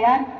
regalar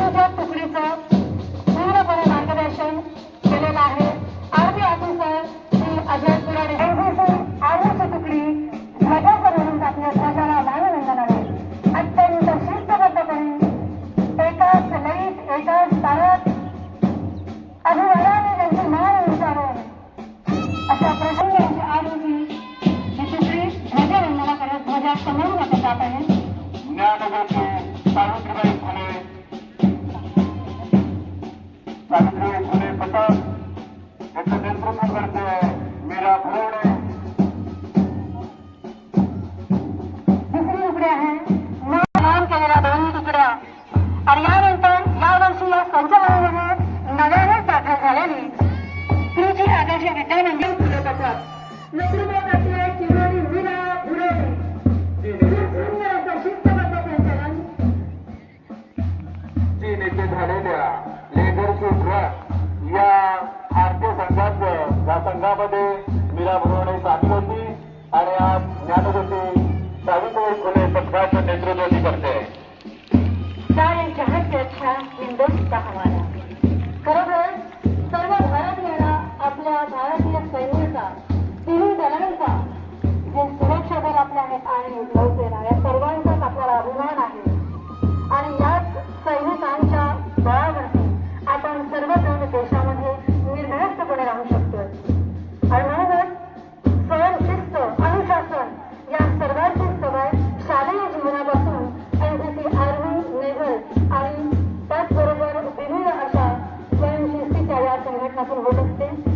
पाठ आहे ज्ञानज्योती सावित्रीबाई फुले सावित्रीबाई फुले पथक याचं नेतृत्व करते मीरा भरवणे दुसरी आहे नाम केलेल्या दोन्ही तुकड्या आणि यानंतर यावर्षी या संचलनामध्ये नव्यानेच दाखल झालेली श्री जी आदर्श फुले नेतृत्व ज्ञानगुटी सावित्रीबाई फुले नेतृत्व करते खरोखर सर्व आपल्या भारतीय सैन्याचा तिन्ही दलांचा जे सुरक्षा दल आपल्या आहेत आणि naquele momento